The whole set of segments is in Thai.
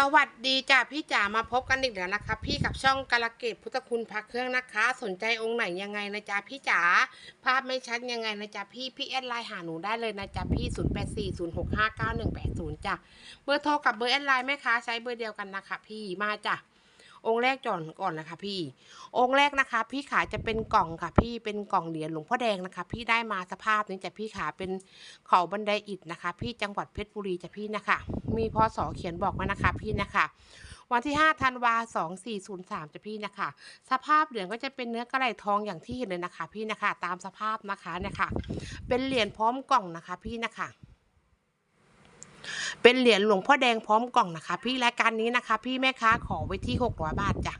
สวัสดีจ้ะพี่จ๋ามาพบกันอีกแล้วนะคะ พี่กับช่องกาลเกตพุทธคุณพักเครื่องนะคะ สนใจองค์ไหนยังไงนะจ๊ะพี่จ๋าภาพไม่ชัดยังไงนะจ๊ะพี่พี่แอดไลน์หาหนูได้เลยนะจ๊ะพี่ 0 8 4 0 6 5 9 1 8 0จ้ะเบอร์โทรกับเบอร์แอดไลน์แม่ค้าใช้เบอร์เดียวกันนะคะ พี่มาจ้ะ องค์แรกก่อนก่อนนะคะพี่ องค์แรกนะคะพี่ขาจะเป็นกล่องค่ะพี่เป็นกล่องเหรียญหลวงพ่อแดงนะคะ พี่ได้มาสภาพนี้จะพี่ขาเป็นเขาบันไดอิฐนะคะ พี่จังหวัดเพชรบุรีจะพี่นะคะ มีพศเขียนบอกมานะคะพี่นะคะ วันที่5ธันวา2403จะพี่นะคะ สภาพเหรียญก็จะเป็นเนื้อกระไหลทองอย่างที่เห็นเลยนะคะ พี่นะคะ ตามสภาพนะคะเนี่ยค่ะ เป็นเหรียญพร้อมกล่องนะคะพี่นะคะ เป็นเหรียญหลวงพ่อแดงพร้อมกล่องนะคะ พี่รายการนี้นะคะ พี่แม่ค้าขอไว้ที่ 600 บาทจ้ะ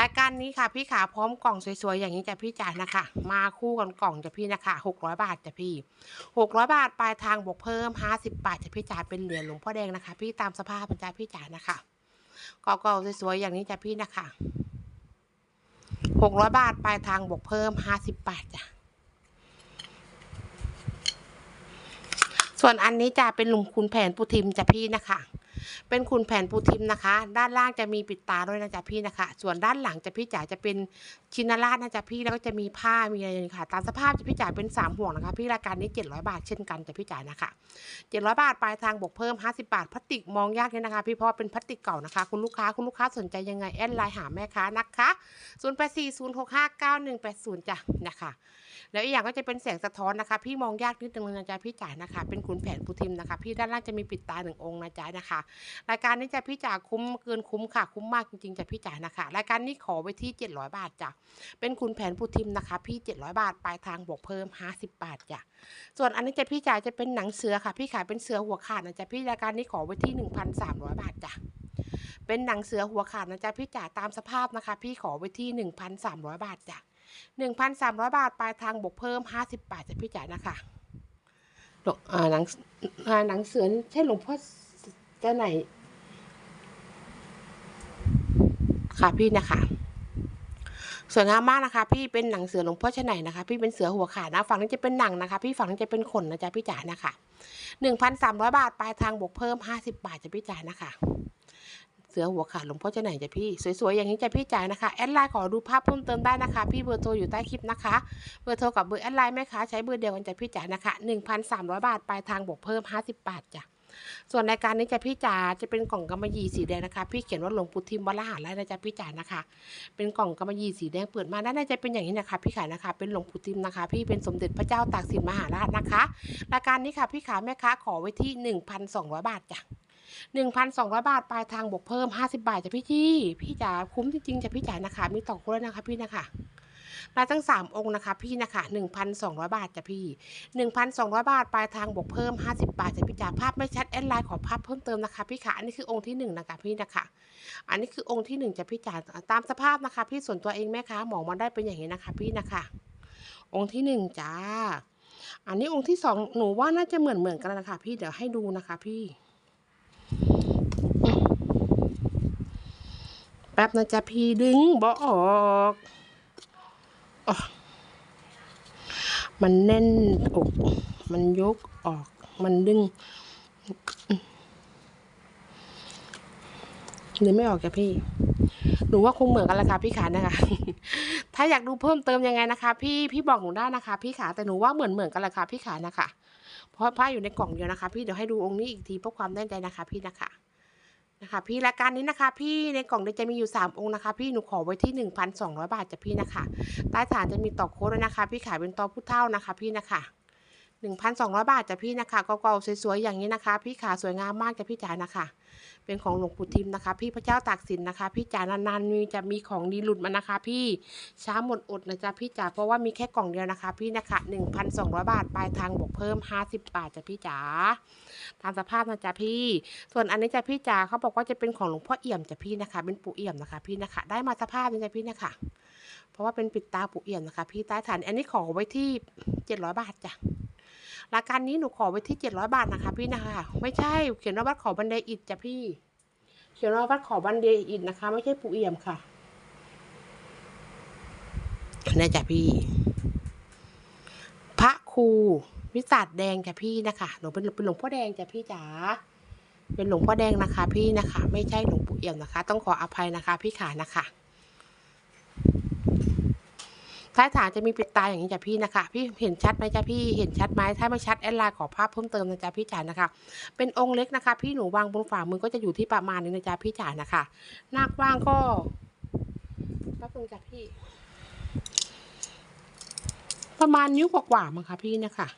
รายการนี้ค่ะพี่ขาพร้อมกล่องสวยๆอย่างนี้จ้ะพี่จ๋านะคะ มาคู่กันกล่องจ้ะพี่นะคะ 600 บาทจ้ะพี่ 600 บาทปลายทางบวกเพิ่ม 50 บาทจ้ะพี่จ๋าเป็นเหรียญหลวงพ่อแดงนะคะ พี่ตามสภาพมันจ้ะพี่จ๋านะคะเก่าๆสวยๆอย่างนี้จ้ะพี่นะคะ 600 บาทปลายทางบวกเพิ่ม 50 บาทจ้ะ ส่วนอันนี้จะเป็นหลุมคุณแผนปูทิมจ้ะพี่นะคะ เป็นคุณแผนปูทิมนะคะ ด้านล่างจะมีปิดตาด้วยนะจ๊ะพี่นะคะ ส่วนด้านหลังจะพี่จ๋าจะเป็นชินราชนะจ๊ะพี่แล้วก็จะมีผ้ามีอะไรอย่างนี้ค่ะ ตามสภาพจะพี่จ๋าเป็นสามห่วงนะคะ พี่รายการนี้ 700 บาทเช่นกันจ้ะพี่จ๋านะคะ 700 บาทปลายทางบวกเพิ่ม 50 บาทพลาสติกมองยากเลยนะคะ พี่เพราะว่าเป็นพลาสติกเก่านะคะ คุณลูกค้าคุณลูกค้าสนใจยังไงแอดไลน์หาแม่ค้านะคะ0840659180จ้ะนะคะแล้วอีกอย่างก็จะเป็นแสงสะท้อนนะคะ พี่มองยากนิดนึงนะจ๊ะพี่จ๋านะคะ เป็นขุนแผนปูทิมนะคะ พี่ด้านล่างจะมีปิดตาหนึ่งองค์นะจ๊ะนะคะรายการนี้จะพี่จ๋าคุ้มเกินคุ้มค่ะ คุ้มมากจริงๆจะพี่จ๋านะคะ รายการนี้ขอไว้ที่ 700 บาทจ้ะเป็นขุนแผนปูทิมนะคะ พี่ 700 บาทปลายทางบวกเพิ่ม 50 บาทจ้ะส่วนอันนี้จะพี่จ๋าจะเป็นหนังเสือค่ะ พี่ขายเป็นเสือหัวขาดนะจ๊ะพี่รายการนี้ขอไว้ที่ 1,300 บาทจ้ะเป็นหนังเสือหัวขาดนะจ๊ะพี่จ๋าตามสภาพนะคะ พี่ขอไว้ที่ 1,300 บาทจ้ะหนึ่งพันสามร้อยบาทปลายทางบวกเพิ่มห้าสิบบาทจากพี่จ๋านะคะหนังหนังเสือใช่หลวงพ่อ เจ้าไหน ค่ะพี่นะคะสวยงามมากนะคะ พี่เป็นหนังเสือหลวงพ่อเจ้าไหนนะคะ พี่เป็นเสือหัวขาดนะฝั่งนี้จะเป็นหนังนะคะ พี่ฝั่งนี้จะเป็นขนนะจ๊ะพี่จ๋านะคะหนึ่งพันสามร้อยบาทปลายทางบวกเพิ่มห้าสิบบาทจากพี่จ๋านะคะ เสือหัวขาดหลวงพ่อเจ้าไหนจ้ะพี่สวยๆอย่างนี้จ้ะพี่จ๋านะคะแอดไลน์ขอดูภาพเพิ่มเติมได้นะคะ พี่เบอร์โทรอยู่ใต้คลิปนะคะเบอร์โทรกับเบอร์แอดไลน์แม่ค้าใช้เบอร์เดียวกันจ้ะพี่จ๋านะคะ1,300บาทปลายทางบวกเพิ่ม50บาทจ้ะ ส่วนรายการนี้จะพี่จ๋าจะเป็นกล่องกำมะหยี่สีแดงนะคะ พี่เขียนว่าหลวงปู่ทิมวัดละหารไร่นะจ๊ะพี่จ๋านะคะ เป็นกล่องกำมะหยี่สีแดงเปิดมาด้านในจะเป็นอย่างนี้นะคะ พี่ขายนะคะ เป็นหลวงปู่ทิมนะคะ พี่เป็นสมเด็จพระเจ้าตากสินมหาราชนะคะ รายการนี้ค่ะพี่ขาแม่ค้าขอไว้ที่ 1,200 บาทจ้ะหนึ่งพันสองร้อยบาทปลายทางบวกเพิ่มห้าสิบาทจ้ะพี่จี้พี่จ๋าคุ้มจริงๆจ้ะพี่จ๋านะคะ มีต่อคนแล้วนะคะพี่นะคะ มาตั้งสามองค์นะคะ พี่นะคะหนึ่งพันสองร้อยบาทจ้ะพี่หนึ่งพันสองร้อยบาทปลายทางบวกเพิ่มห้าสิบาทจ้ะพี่จ๋าภาพไม่ชัดแอดไลน์ขอภาพเพิ่มเติมนะคะพี่ค่ะอันนี้คือองค์ที่หนึ่งนะคะพี่นะคะ อันนี้คือองค์ที่หนึ่งจ้ะพี่จ๋าตามสภาพนะคะ พี่ส่วนตัวเองแม่ค้าหมองมาได้เป็นอย่างนี้นะคะ พี่นะคะ องค์ที่หนึ่งจ้าอันนี้องค์ที่สองหนูว่าน่าจะเหมือนเหมือนกันนะคะพี่เดี๋ยวให้ดูนะคะ พี่แป๊บนะจ๊ะพี่ดึงบ่ออกอ๋อ มันแน่นอก มันยกออก มันดึงนึกไม่ออกจ้ะพี่ หนูว่าคงเหมือนกันแหละค่ะพี่ขานะคะ ถ้าอยากดูเพิ่มเติมยังไงนะคะ พี่พี่บอกหนูได้นะคะ พี่ขาแต่หนูว่าเหมือนเหมือนกันแหละค่ะพี่ขานะคะ เพราะผ้าอยู่ในกล่องเดียวนะคะ พี่เดี๋ยวให้ดูองค์นี้อีกทีเพื่อความแน่ใจนะคะ พี่นะคะ นะคะพี่และการนี้นะคะพี่ในกล่องจะมีอยู่ 3 องค์นะคะ พี่หนูขอไว้ที่ 1,200 บาทจ้ะพี่นะคะใต้ฐานจะมีต่อโค้ดด้วยนะคะ พี่ขายเป็นต่อผู้เท่านะคะ พี่นะคะ 1,200 บาทจ้ะพี่นะคะเก่าๆสวยๆอย่างนี้นะคะ พี่ขาสวยงามมากจ้ะพี่จ๋านะคะ เป็นของหลวงปู่ทิมนะคะ พี่พระเจ้าตากสินนะคะ พี่จ๋านานๆมีจะมีของดีหลุดมานะคะ พี่ช้าหมดอดนะจ๊ะพี่จ๋าเพราะว่ามีแค่กล่องเดียวนะคะ พี่นะคะ1,200 บาทปลายทางบวกเพิ่ม 50 บาทจ้ะพี่จ๋าตามสภาพนะจ๊ะพี่ ส่วนอันนี้จ้ะพี่จ๋าเขาบอกว่าจะเป็นของหลวงพ่อเอี่ยมจ้ะพี่นะคะ เป็นปู่เอี่ยมนะคะ พี่นะคะ ได้มาสภาพนี้จ้ะพี่นะคะ เพราะว่าเป็นปิดตาปู่เอี่ยมนะคะ พี่ใต้ฐานอันนี้ขอไว้ที่ 700 บาทจ้ะ รายการนี้หนูขอไว้ที่700บาทนะคะ พี่นะคะ ไม่ใช่ เขียนว่าวัดขอบันไดอิฐจ้ะพี่ เขียนว่าวัดขอบันไดอิฐนะคะ ไม่ใช่ปู่เอี่ยมค่ะนี่จ้ะพี่ พระครูวิสัทแดงจ้ะพี่นะคะหนูเป็นเป็นหลวงพ่อแดงจ้ะพี่จ๋าเป็นหลวงพ่อแดงนะคะ พี่นะคะ ไม่ใช่หลวงปู่เอี่ยมนะคะ ต้องขออภัยนะคะ พี่ขานะคะ ท้ายฐานจะมีปิดตาอย่างนี้จ้ะพี่นะคะ พี่เห็นชัดไหมจ้ะพี่เห็นชัดไหมถ้าไม่ชัดแอดไลน์ขอภาพเพิ่มเติมนะจ๊ะพี่จ๋านะคะ เป็นองค์เล็กนะคะ พี่หนูวางบนฝ่ามือก็จะอยู่ที่ประมาณนี้นะจ๊ะพี่จ๋านะคะหน้ากว้างก็แป๊บนึงจ้ะพี่ ประมาณนิ้วกว่าๆมั้งคะพี่นะคะ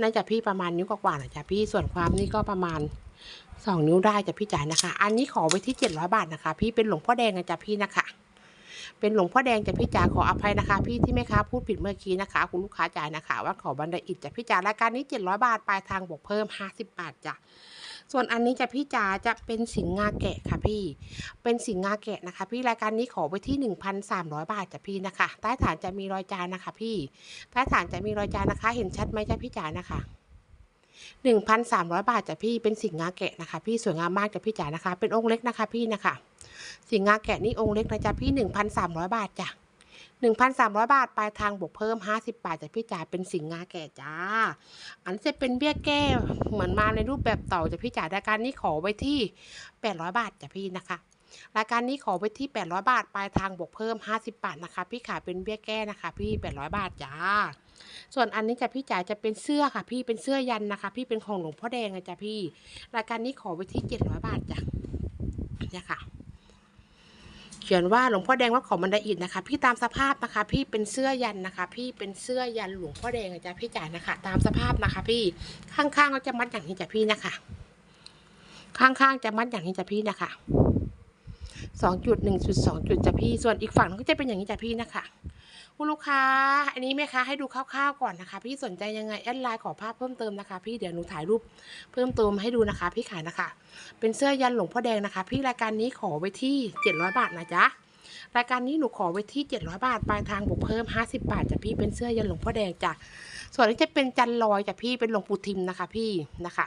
น่าจะพี่ประมาณนิ้วกว่าๆนะจ๊ะพี่ส่วนความนี่ก็ประมาณสองนิ้วได้จ้ะพี่จ๋านะคะ อันนี้ขอไว้ที่เจ็ดร้อยบาทนะคะ พี่เป็นหลวงพ่อแดงนะจ๊ะพี่นะคะ เป็นหลวงพ่อแดงจ้ะพี่จ๋าขออภัยนะคะ พี่ที่แม่ค้าพูดผิดเมื่อกี้นะคะ คุณลูกค้าจ่ายนะคะว่าขอบันไดอิฐจ้ะพี่จ๋ารายการนี้เจ็ดร้อยบาทปลายทางบวกเพิ่มห้าสิบบาทจ้ะส่วนอันนี้จะพี่จ๋าจะเป็นสิงห์งาแกะค่ะพี่ เป็นสิงห์งาแกะนะคะ พี่รายการนี้ขอไว้ที่หนึ่งพันสามร้อยบาทจ้ะพี่นะคะ ใต้ฐานจะมีรอยจานนะคะ พี่ ใต้ฐานจะมีรอยจานนะคะ เห็นชัดไหมจ้ะพี่จ๋านะคะหนึ่งพันสามร้อยบาทจ้ะพี่เป็นสิงห์งาแกะนะคะ พี่สวยงามมากจ้ะพี่จ๋านะคะ เป็นองค์เล็กนะคะพี่นะคะ สิงห์งาแกะนี่องค์เล็กนะจ๊ะพี่หนึ่งพันสามร้อยบาทจ้ะหนึ่งพันสามร้อยบาทปลายทางบวกเพิ่มห้าสิบบาทจ้ะพี่จ๋าเป็นสิงห์งาแกะจ้า อันนี้จะเป็นเบี้ยแก้เหมือนมาในรูปแบบเต่าจ้ะพี่จ๋ารายการนี้ขอไว้ที่แปดร้อยบาทจ้ะพี่นะคะ รายการนี้ขอไว้ที่แปดร้อยบาทปลายทางบวกเพิ่มห้าสิบบาทนะคะ พี่ขาเป็นเบี้ยแก้นะคะ พี่แปดร้อยบาทจ้า ส่วนอันนี้จะพี่จ๋าจะเป็นเสื้อค่ะ พี่เป็นเสื้อยันนะคะ พี่เป็นของหลวงพ่อแดงนะจ๊ะพี่ รายการนี้ขอไว้ที่เจ็ดร้อยบาทจ้ะเนี่ยค่ะ เขียนว่าหลวงพ่อแดงวัดเขาบันไดอิฐนะคะ พี่ตามสภาพนะคะ พี่เป็นเสื้อยันนะคะ พี่เป็นเสื้อยันหลวงพ่อแดงนะจ๊ะพี่จ๋านะคะ ตามสภาพนะคะ พี่ข้างๆก็จะมัดอย่างนี้จ้ะพี่นะคะ ข้างๆจะมัดอย่างนี้จ้ะพี่นะคะสองจุดหนึ่งจุดสองจุดจ้ะพี่ส่วนอีกฝั่งก็จะเป็นอย่างนี้จ้ะพี่นะคะ คุณลูกค้า อันนี้แม่ค้าให้ดูคร่าวๆก่อนนะคะ พี่สนใจยังไงแอดไลน์ขอภาพเพิ่มเติมนะคะ พี่เดี๋ยวหนูถ่ายรูปเพิ่มเติมให้ดูนะคะ พี่ขายนะคะ เป็นเสื้อยันหลวงพ่อแดงนะคะ พี่รายการนี้ขอไว้ที่เจ็ดร้อยบาทนะจ๊ะรายการนี้หนูขอไว้ที่เจ็ดร้อยบาทปลายทางบวกเพิ่มห้าสิบาทจ้ะพี่เป็นเสื้อยันหลวงพ่อแดงจ้ะส่วนนี้จะเป็นจันลอยจ้ะพี่เป็นหลวงปู่ทิมนะคะพี่นะคะ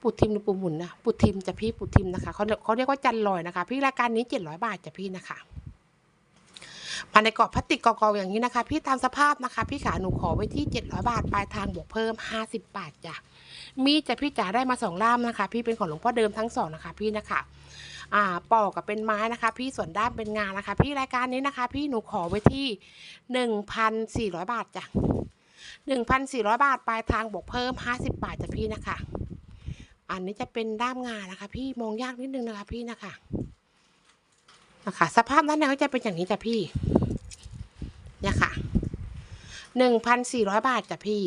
ปู่ทิมหรือปู่หมุนนะปู่ทิมจ้ะพี่ปู่ทิมนะคะเขาเขาเรียกว่าจันลอยนะคะ พี่รายการนี้เจ็ดร้อยบาทจ้ะพี่นะคะ มาในกรอบพลาสติกกองๆอย่างนี้นะคะ พี่ตามสภาพนะคะ พี่ขาหนูขอไว้ที่ 700 บาท ปลายทางบวกเพิ่ม 50 บาทจ้ะมีดจะพี่จ๋าได้มาสองล่ามนะคะ พี่เป็นของหลวงพ่อเดิมทั้งสองนะคะพี่นะคะอ่าปอกกับเป็นไม้นะคะ พี่ส่วนด้ามเป็นงานนะคะ พี่รายการนี้นะคะ พี่หนูขอไว้ที่ 1,400 บาทจ้ะ1,400 บาท ปลายทางบวกเพิ่ม 50 บาทจ้ะพี่นะคะ อันนี้จะเป็นด้ามงานนะคะ พี่มองยากนิดนึงนะคะพี่นะคะ นะคะ สภาพด้านในก็จะเป็นอย่างนี้จ้ะพี่ เนี่ยค่ะหนึ่งพันสี่ร้อยบาทจ้ะพี่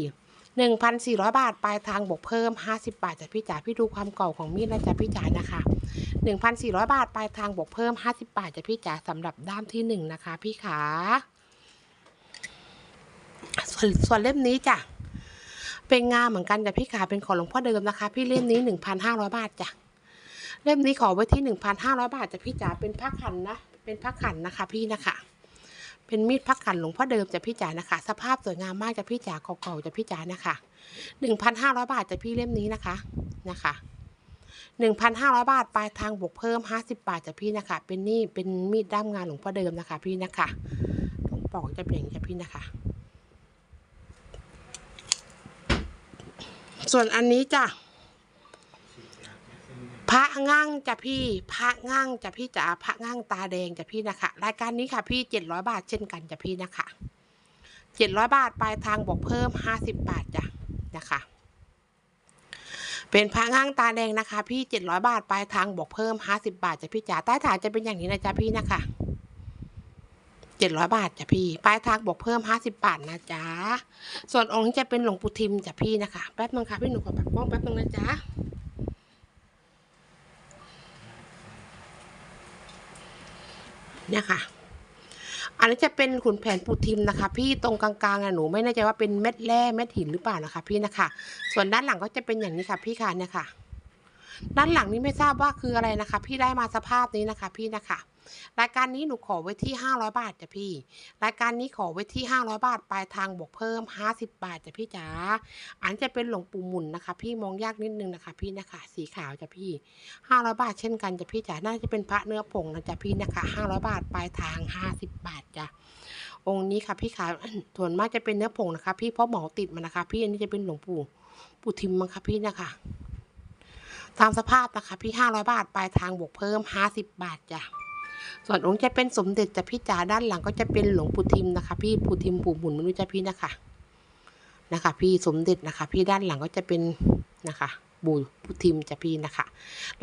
หนึ่งพันสี่ร้อยบาท ปลายทางบวกเพิ่มห้าสิบาทจ้ะพี่จ๋าพี่ดูความเก่าของมีดนะจ๊ะพี่จ๋านะคะหนึ่งพันสี่ร้อยบาท ปลายทางบวกเพิ่มห้าสิบาทจ้ะพี่จ๋าสำหรับด้ามที่หนึ่งนะคะ พี่ขาส่วนส่วนเล่มนี้จ้ะเป็นงานเหมือนกันจ้ะพี่ขาเป็นของหลวงพ่อเดิมนะคะ พี่เล่มนี้หนึ่งพันห้าร้อยบาทจ้ะ เล่มนี้ขอไว้ที่หนึ่งพันห้าร้อยบาทจะพี่จ๋าเป็นผ้าขันนะ เป็นผ้าขันนะคะพี่นะคะ เป็นมีดผ้าขันหลวงพ่อเดิมจะพี่จ๋านะคะ สภาพสวยงามมากจะพี่จ๋าเก่าๆจะพี่จ๋านะคะหนึ่งพันห้าร้อยบาทจะพี่เล่มนี้นะคะนะคะหนึ่งพันห้าร้อยบาทปลายทางบวกเพิ่มห้าสิบบาทจะพี่นะคะ เป็นนี่เป็นมีดด้ามงานหลวงพ่อเดิมนะคะ พี่นะคะตรงปอกจะเป็นอย่งจะพี่นะคะ ส่วนอันนี้จ้ะ พระง่างจ้ะพี่ พระง่างจ้ะพี่จ๋าพระง่างตาแดงจ้ะพี่นะคะ รายการนี้ค่ะพี่เจ็ดร้อยบาทเช่นกันจ้ะพี่นะคะเจ็ดร้อยบาทปลายทางบวกเพิ่มห้าสิบบาทจ้ะนะคะ เป็นพระง่างตาแดงนะคะ พี่เจ็ดร้อยบาทปลายทางบวกเพิ่มห้าสิบาทจ้ะพี่จ๋าใต้ฐานจะเป็นอย่างนี้นะจ๊ะพี่นะคะเจ็ดร้อยบาทจ้ะพี่ ปลายทางบวกเพิ่มห้าสิบบาทนะจ๊ะส่วนองค์จะเป็นหลวงปู่ทิมจ้ะพี่นะคะแป๊บนึงค่ะพี่หนูขอปักกล้องแป๊บนึงนะจ๊ะ เนี่ยค่ะ อันนี้จะเป็นขุนแผนปูทิมนะคะ พี่ตรงกลางๆอะหนูไม่แน่ใจว่าเป็นเม็ดแร่เม็ดหินหรือเปล่านะคะ พี่นะคะ ส่วนด้านหลังก็จะเป็นอย่างนี้ค่ะ พี่ค่ะเนี่ยค่ะ ด้านหลังนี้ไม่ทราบว่าคืออะไรนะคะ พี่ได้มาสภาพนี้นะคะ พี่นะคะ รายการนี้หนูขอไว้ที่ห้าร้อยบาทจ้ะพี่ รายการนี้ขอไว้ที่ห้าร้อยบาทปลายทางบวกเพิ่มห้าสิบบาทจ้ะพี่จ๋า อันจะเป็นหลวงปู่หมุนนะคะ พี่มองยากนิดนึงนะคะ พี่นะคะ สีขาวจ้ะพี่ห้าร้อยบาทเช่นกันจ้ะพี่จ๋า น่าจะเป็นพระเนื้อผงนะจ๊ะพี่นะคะห้าร้อยบาทปลายทางห้าสิบบาทจ้ะองค์นี้ค่ะพี่ขาส่วนมากจะเป็นเนื้อผงนะคะ พี่เพราะหมาติดมานะคะ พี่อันนี้จะเป็นหลวงปู่ปู่ทิมมั้งคะพี่นะคะตามสภาพนะคะ พี่ห้าร้อยบาทปลายทางบวกเพิ่มห้าสิบบาทจ้ะ ส่วนองค์จะเป็นสมเด็จจะพี่จ๋าด้านหลังก็จะเป็นหลวงปู่ทิมนะคะ พี่ปู่ทิมปู่หมุนไม่รู้าพี่นะคะ นะคะ พี่สมเด็จนะคะ พี่ด้านหลังก็จะเป็นนะคะ บูพุทิมจะพี่นะคะ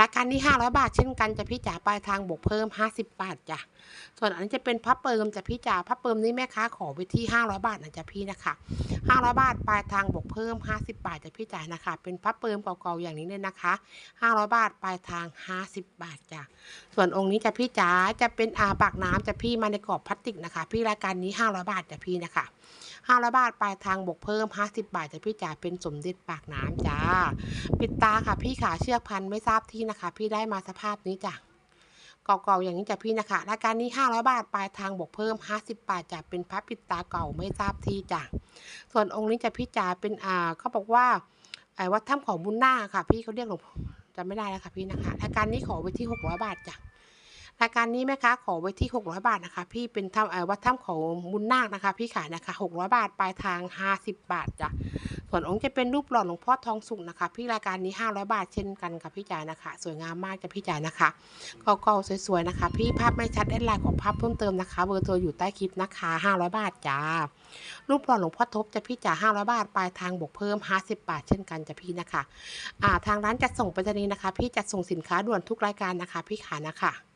รายการนี้ห้าร้อยบาทเช่นกันจะพี่จ๋าปลายทางบวกเพิ่มห้าสิบาทจ้ะส่วนอันนี้จะเป็นพับเปิมจะพี่จ๋าพับเปิมนี่แม่ค้าขอไปที่ห้าร้อยบาทนะจ๊ะพี่นะคะห้าร้อยบาทปลายทางบวกเพิ่มห้าสิบาทจะพี่จ๋านะคะ เป็นพับเปิมเก่าๆอย่างนี้เลยนะคะห้าร้อยบาทปลายทางห้าสิบาทจ้ะส่วนองค์นี้จะพี่จ๋าจะเป็นอาปากน้ำจะพี่มาในกรอบพลาสติกนะคะ พี่รายการนี้ห้าร้อยบาทจะพี่นะคะห้าร้อยบาทปลายทางบวกเพิ่มห้าสิบาทจะพี่จ๋าเป็นสมเด็จปากน้ำจ้าปิดตาค่ะพี่ขาเชือกพันไม่ทราบที่นะคะ พี่ได้มาสภาพนี้จ้ะเก่าๆอย่างนี้จ้ะพี่นะคะรายการนี้ห้าร้อยบาทปลายทางบวกเพิ่มห้าสิบบาทจะเป็นพระปิดตาเก่าไม่ทราบที่จ้ะส่วนองค์นี้จะพี่จ๋าเป็นอ่าเขาบอกว่าไอ้วัดถ้ำของบุญนาคค่ะ พี่เขาเรียกหลวงจำไม่ได้แล้วค่ะพี่นะคะรายการนี้ขอไว้ที่หกร้อยบาทจ้ะ รายการนี้แม่ค้าขอไว้ที่ 600 บาทนะคะ พี่เป็นถ้ำวัดถ้ำของบุญนาคนะคะ พี่ขายนะคะ 600 บาทปลายทาง 50 บาทจ้ะส่วนองค์จะเป็นรูปหล่อหลวงพ่อทองสุกนะคะ พี่รายการนี้ 500 บาทเช่นกันค่ะพี่จ๋านะคะ สวยงามมากจ้ะพี่จ๋านะคะก่าๆสวยๆนะคะ พี่ภาพไม่ชัดแอดไลน์ของภาพเพิ่มเติมนะคะเบอร์โทรอยู่ใต้คลิปนะคะ 500 บาทจ้ารูปหล่อหลวงพ่อทบจะพี่จ๋า500 บาทปลายทางบวกเพิ่ม 50 บาท เช่นกันจ้ะพี่นะคะอ่าทางร้านจัดส่งไปรษณีย์นะคะ พี่จัดส่งสินค้าด่วนทุกรายการนะคะ พี่ขานะคะ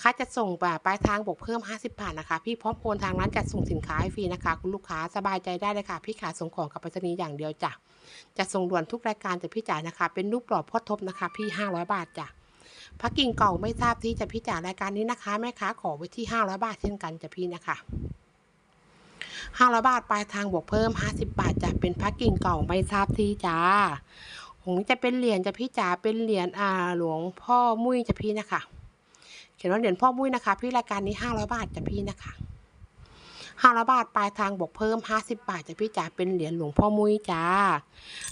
ค่าจัดส่งแบบปลายทางบวกเพิ่ม 50 บาทนะคะ พี่พร้อมโอนทางร้านจัดส่งสินค้าให้ฟรีนะคะ คุณลูกค้าสบายใจได้เลยค่ะ พี่ขาส่งของกับไปรษณีย์อย่างเดียวจ้ะจัดส่งด่วนทุกรายการจะพี่จ่ายนะคะ เป็นรูปหล่อพ่อทบนะคะ พี่ 500 บาทจ้ะพักกิ่งเก่าไม่ทราบที่จะพี่จ่ายรายการนี้นะคะแม่ค้าขอไว้ที่ 500 บาทเช่นกันจะพี่นะคะ500บาทปลายทางบวกเพิ่ม 50 บาทจะเป็นพักกิ่งเก่าไม่ทราบที่จ้าของจะเป็นเหรียญจะพี่จ๋าเป็นเหรียญอาหลวงพ่อมุ้ยจะพี่นะคะ เขียนว่าเหรียญพ่อมุ้ยนะคะ พี่รายการนี้ห้าร้อยบาทจ้ะพี่นะคะ ห้าร้อยบาทปลายทางบวกเพิ่มห้าสิบบาทจะพี่จ๋าเป็นเหรียญหลวงพ่อมุ้ยจ้า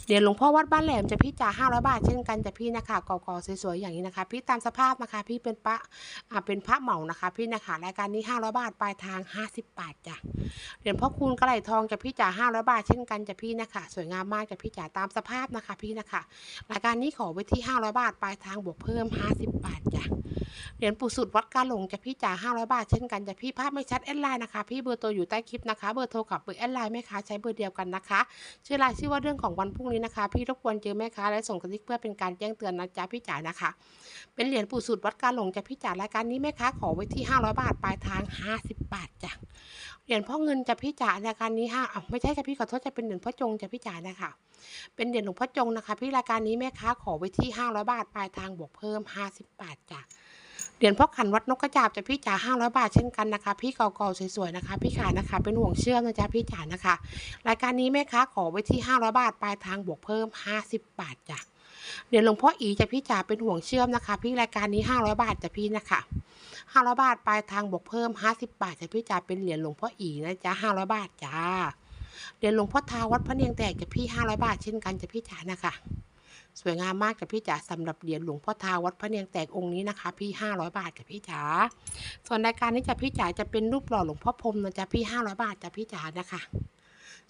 เหรียญหลวงพ่อวัดบ้านแหลมจะพี่จ๋าห้าร้อยบาทเช่นกันจะพี่นะคะกอกๆสวยๆอย่างนี้นะคะ พี่ตามสภาพนะคะ พี่เป็นพระอ่าเป็นพระเหมานะคะ พี่นะคะรายการนี้ห้าร้อยบาทปลายทางห้าสิบบาทจ้ะเหรียญพ่อคูณกระไหลทองจะพี่จ๋าห้าร้อยบาทเช่นกันจะพี่นะคะ สวยงามมากจะพี่จ๋าตามสภาพนะคะพี่นะคะรายการนี้ขอไว้ที่ห้าร้อยบาทปลายทางบวกเพิ่มห้าสิบบาทจ้ะเหรียญปู่สุดวัดกาหลงจะพี่จ๋าห้าร้อยบาทเช่นกันจะพี่ภาพไม่ชัดแอดไลน์นะคะ พี่เบอร์โทรอยู่ใต้คลิปนะคะ เบอร์โทรกับเบอร์แอดไลน์แม่ค้าใช้เบอร์เดียวกันนะคะ ชื่อไลน์ชื่อว่าเรื่องของวันพรุ่งนี้นะคะ พี่รบกวนเจอแม่ค้าและส่งกระติกเพื่อเป็นการแจ้งเตือนนะจ๊ะพี่จ๋านะคะ เป็นเหรียญปู่สุดวัดการหลงจะพี่จ๋ารายการนี้แม่ค้าขอไว้ที่ห้าร้อยบาทปลายทางห้าสิบบาทจ้ะเหรียญพ่อเงินจะพี่จ๋ารายการนี้ห้าอ้าวไม่ใช่จะพี่ขอโทษจะเป็นเหรียญพ่อจงจะพี่จ๋านะคะเป็นเหรียญหลวงพ่อจงนะคะ พี่รายการนี้แม่ค้าขอไว้ที่ห้าร้อยบาทปลายทางบวกเพิ่มห้าสิบบาทจ้ะ เหรียญพ่อขันวัดนกกระจาบจะพี่จ๋าห้าร้อยบาทเช่นกันนะคะ พี่เก่าๆสวยๆนะคะ พี่ขายนะคะ เป็นห่วงเชื่อมนะจ๊ะพี่จ๋านะคะ รายการนี้แม่ค้าขอไว้ที่ห้าร้อยบาทปลายทางบวกเพิ่มห้าสิบบาทจ้ะเหรียญหลวงพ่ออีจะพี่จ๋าเป็นห่วงเชื่อมนะคะ พี่รายการนี้ห้าร้อยบาทจะพี่นะคะห้าร้อยบาทปลายทางบวกเพิ่มห้าสิบบาทจะพี่จ๋าเป็นเหรียญหลวงพ่ออีนะจ๊ะห้าร้อยบาทจ้าเหรียญหลวงพ่อทาวัดพระเนียงแตกจะพี่ห้าร้อยบาทเช่นกันจะพี่จ๋านะคะ สวยงามมากจ้ะพี่จ๋าสำหรับเหรียญหลวงพ่อทาวัดพระเนียงแตกองค์นี้นะคะ พี่ห้าร้อยบาทจ้ะพี่จ๋าส่วนรายการนี้จ้ะพี่จ๋าจะเป็นรูปหล่อหลวงพ่อพรมนะจ๊ะพี่ห้าร้อยบาทจ้ะพี่จ๋านะคะ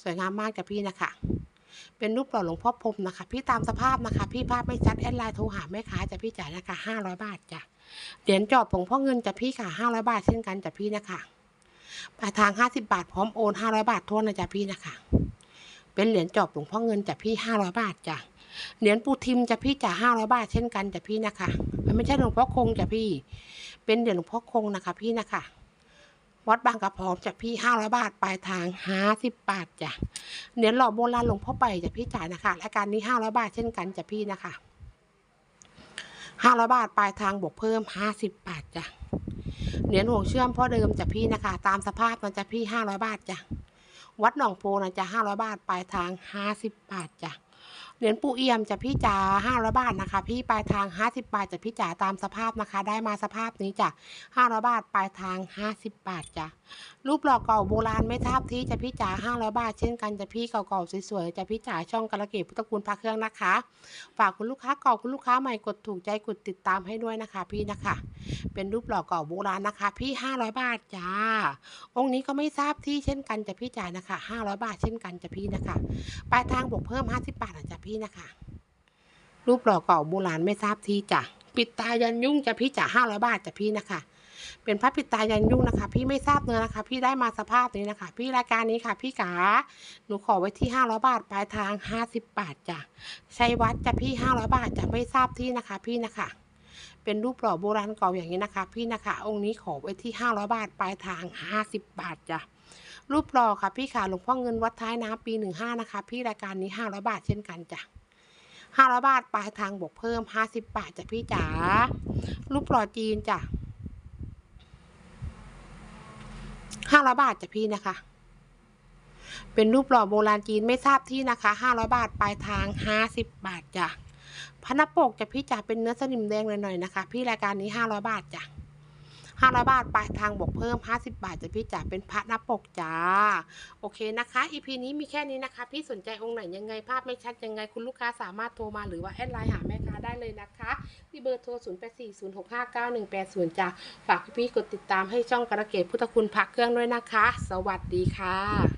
สวยงามมากจ้ะพี่นะคะเป็นรูปหล่อหลวงพ่อพรมนะคะ พี่ตามสภาพนะคะ พี่ภาพไม่ชัดแอดไลน์โทรหาแม่ค้าจ้ะพี่จ๋านะคะห้าร้อยบาทจ้ะเหรียญจอบหลวงพ่อเงินจ้ะพี่ค่ะห้าร้อยบาทเช่นกันจ้ะพี่นะคะปลายทางห้าสิบาทพร้อมโอนห้าร้อยบาททวนนะจ๊ะพี่นะคะ เป็นเหรียญจอบหลวงพ่อเงินจ้ะพี่ห้าร้อยบาทจ้ะ เหรียญปูทิมจะพี่จ่าห้าร้อยบาทเช่นกันจะพี่นะคะ มันไม่ใช่หลวงพ่อคงจะพี่ เป็นเหรียญหลวงพ่อคงนะคะ พี่นะคะวัดบางกระพร้อมจะพี่ห้าร้อยบาทปลายทางห้าสิบบาทจ้ะเหรียญหล่อโบราณหลวงพ่อไปจะพี่จ่ายนะคะรายการนี้ห้าร้อยบาทเช่นกันจะพี่นะคะห้าร้อยบาทปลายทางบวกเพิ่มห้าสิบบาทจ้ะเหรียญห่วงเชื่อมพ่อเดิมจะพี่นะคะ ตามสภาพมันจะพี่ห้าร้อยบาทจ้ะวัดหนองโพนะจะห้าร้อยบาทปลายทางห้าสิบบาทจ้ะ เหรียญปูเอี่ยมจะพี่จ๋าห้าร้อยบาทนะคะ พี่ปลายทางห้าสิบบาทจะพี่จ๋าตามสภาพนะคะ ได้มาสภาพนี้จ้ะห้าร้อยบาทปลายทางห้าสิบบาทจ้ะรูปหล่อเก่าโบราณไม่ทราบที่จะพี่จ๋าห้าร้อยบาทเช่นกันจะพี่เก่าๆสวยๆจะพี่จ๋าช่องกระเกตพุทธคุณพระเครื่องนะคะ ฝากคุณลูกค้าเก่าคุณลูกค้าใหม่กดถูกใจกดติดตามให้ด้วยนะคะ พี่นะคะ เป็นรูปหล่อเก่าโบราณนะคะ พี่ห้าร้อยบาทจ้า องค์นี้ก็ไม่ทราบที่เช่นกันจะพี่จ่ายนะคะห้าร้อยบาทเช่นกันจะพี่นะคะปลายทางบวกเพิ่ม50บบาทนะจ๊ะพี่นะคะ รูปหล่อเก่าโบราณไม่ทราบที่จ้ะปิดตายันยุ่งจะพี่จ่าห้าร้อยบาทจ้ะพี่นะคะ เป็นพระปิดตายันยุ่งนะคะ พี่ไม่ทราบเนื้อนะคะ พี่ได้มาสภาพนี้นะคะ พี่รายการนี้ค่ะ พี่ขาหนูขอไว้ที่ห้าร้อยบาทปลายทางห้าสิบบาทจ้ะชัยวัดจะพี่ห้าร้อยบาทจะไม่ทราบที่นะคะ พี่นะคะ เป็นรูปหล่อโบราณเก่าอย่างนี้นะคะ พี่นะคะ องค์นี้ขอไว้ที่ห้าร้อยบาทปลายทางห้าสิบบาทจ้ะรูปหล่อค่ะพี่ขาหลวงพ่อเงินวัดท้ายน้ำปีหนึ่งห้านะคะ พี่รายการนี้ห้าร้อยบาทเช่นกันจ้ะห้าร้อยบาทปลายทางบวกเพิ่มห้าสิบบาทจ้ะพี่จ๋ารูปหล่อจีนจ้ะ ห้าร้อยบาทจ้ะพี่นะคะ เป็นรูปหล่อโบราณจีนไม่ทราบที่นะคะห้าร้อยบาทปลายทางห้าสิบบาทจ้ะพนักปกจะพี่จ๋าเป็นเนื้อสนิมแดงหน่อยๆนะคะ พี่รายการนี้ห้าร้อยบาทจ้ะ 500 บาทปลายทางบวกเพิ่ม 50 บาทจะพี่จ๋าเป็นพระนับปกจ้า โอเคนะคะ EP นี้มีแค่นี้นะคะ พี่สนใจองค์ไหนยังไงภาพไม่ชัดยังไงคุณลูกค้าสามารถโทรมาหรือว่าแอดไลน์หาแม่ค้าได้เลยนะคะที่เบอร์โทร 0 8 4 0 6 5 9 1 8 0จ้าฝากพี่ๆกดติดตามให้ช่องกระเกตพุทธคุณพักเครื่องด้วยนะคะ สวัสดีค่ะ